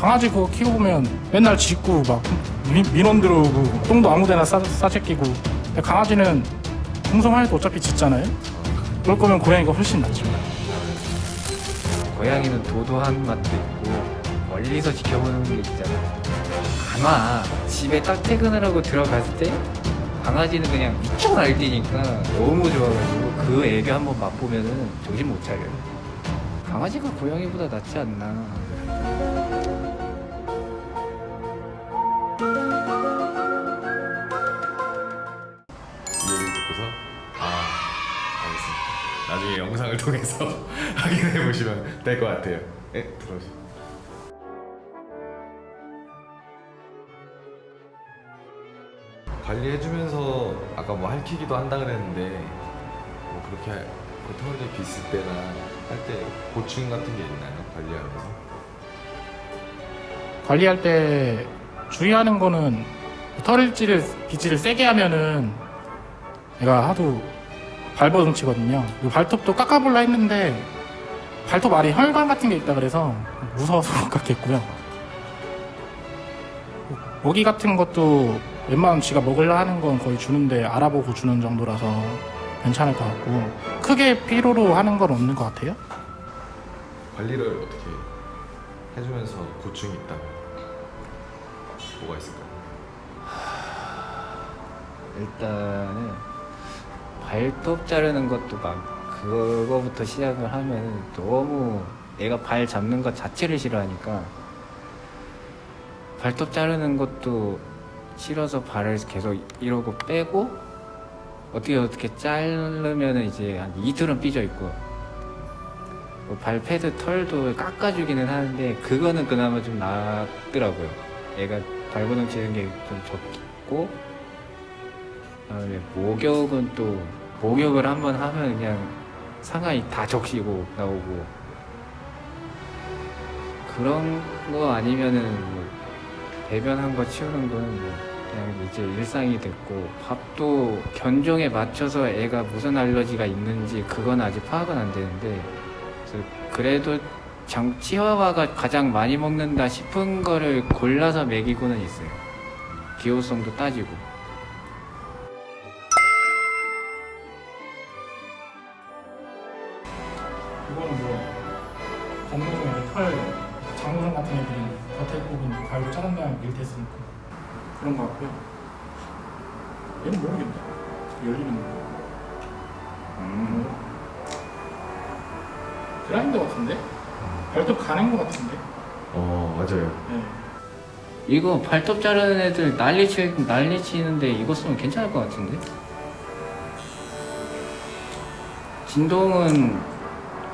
강아지 그거 키워보면 맨날 짖고 막 민, 민원 들어오고 똥도 아무데나 싸, 싸제끼고 강아지는 공성할 때 어차피 짖잖아요 그럴 거면 고양이가 훨씬 낫죠 고양이는 도도한 맛도 있고 멀리서 지켜보는 게 있잖아. 아마 집에 딱 퇴근을 하고 들어갔을 때 강아지는 그냥 미쳐 날뛰니까 너무 좋아가지고 그 애교 한번 맛보면은 정신 못 차려요. 강아지가 고양이보다 낫지 않나. 듣고서 아 알겠습니다. 나중에 영상을 통해서 확인해 보시면 될 것 같아요. 네, 들어오세요. 관리해주면서 아까 뭐 핥히기도 한다 그랬는데 뭐 그렇게 할- 그 털이 비을 때나 할때 고충 같은 게 있나요? 관리하면서? 관리할 때 주의하는 거는 털질을 빗질을 세게 하면은 얘가 하도 발버둥치거든요. 이 발톱도 깎아볼라 했는데 발톱 아래 혈관 같은 게 있다 그래서 무서워서 못 깎겠고요. 모기 같은 것도 웬만하면 지가 먹으려 하는 건 거의 주는데 알아보고 주는 정도라서 괜찮을 것 같고 크게 필요로 하는 건 없는 것 같아요. 관리를 어떻게 해주면서 고충이 있다면 뭐가 있을까요? 일단은 발톱 자르는 것도 막 그거부터 시작을 하면 너무 내가 발 잡는 것 자체를 싫어하니까 발톱 자르는 것도 싫어서 발을 계속 이러고 빼고 어떻게 어떻게 자르면은 이제 한 이틀은 삐져 있고 뭐 발패드 털도 깎아주기는 하는데 그거는 그나마 좀 낫더라고요. 애가 발버둥 치는 게 좀 적고 그다음에 목욕은 또 목욕을 한번 하면 그냥 상하이 다 적시고 나오고 그런 거 아니면은 뭐 배변한 거 치우는 거는 뭐 그냥 이제 일상이 됐고 밥도 견종에 맞춰서 애가 무슨 알러지가 있는지 그건 아직 파악은 안 되는데 그래도 장 치와와가 가장 많이 먹는다 싶은 거를 골라서 먹이고는 있어요. 기호성도 따지고. 털 장모성 같은 애들이 겉에 부분 가위로 자른 다음에 밀tes으니까 그런 거 같고요. 얘는 모르겠네. 열리는 거. 음. 그라인더 같은데? 발톱 가는 거 같은데? 어 맞아요. 네. 이거 발톱 자르는 애들 난리 치 난리 치는데 이거 쓰면 괜찮을 것 같은데? 진동은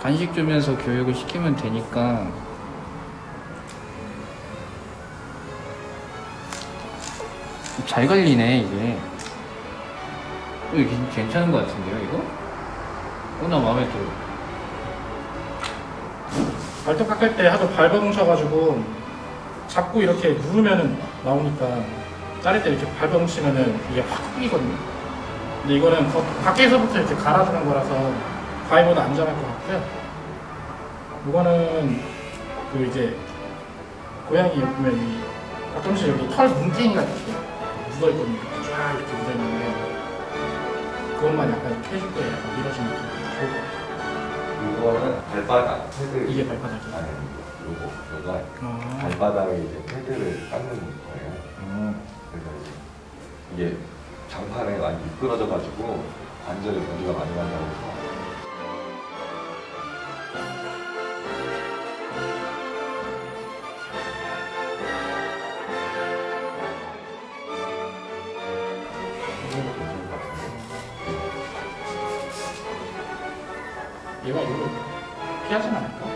간식 주면서 교육을 시키면 되니까 잘 걸리네 이게. 어, 이게 괜찮은 것 같은데요 이거? 어, 나 마음에 들어. 발톱 깎을 때 하도 발버둥쳐가지고 잡고 이렇게 누르면은 나오니까 자를 때 이렇게 발버둥치면은 이게 확 풀리거든요. 근데 이거는 겉, 밖에서부터 이렇게 갈아주는 거라서 가위보다 안전할 것같 고요. 이거는 그 이제 고양이 보면 이 가끔씩 여기 털 뭉탱이가 이렇게 묻어 있거든요. 쫙 이렇게 묻어 있는데 그것만 약간 해줄 때 약간 밀어주면 좋을 것 같아요. 이거는 발바닥 패드 이게 발바닥이에요. 아니 요거 요가 아, 발바닥에 이제 패드를 닦는 거예요. 음. 그래서 이제 이게 장판에 많이 미끄러져 가지고 관절에 무리가 많이 간다고 해서 얘가 이거 피하진 않을까?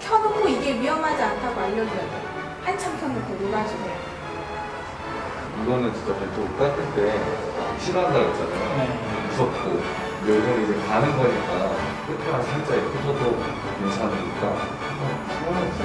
켜놓고 이게 위험하지 않다고 알려줘야 돼. 한참 켜놓고 놀아주세요. 이거는 진짜 발톱 깎을 때 싫어한다고 했잖아요. 네. 무섭고 요즘 이제 가는 거니까 끝에만 살짝 이렇게 쳐도 괜찮으니까 한번 시원해주세요.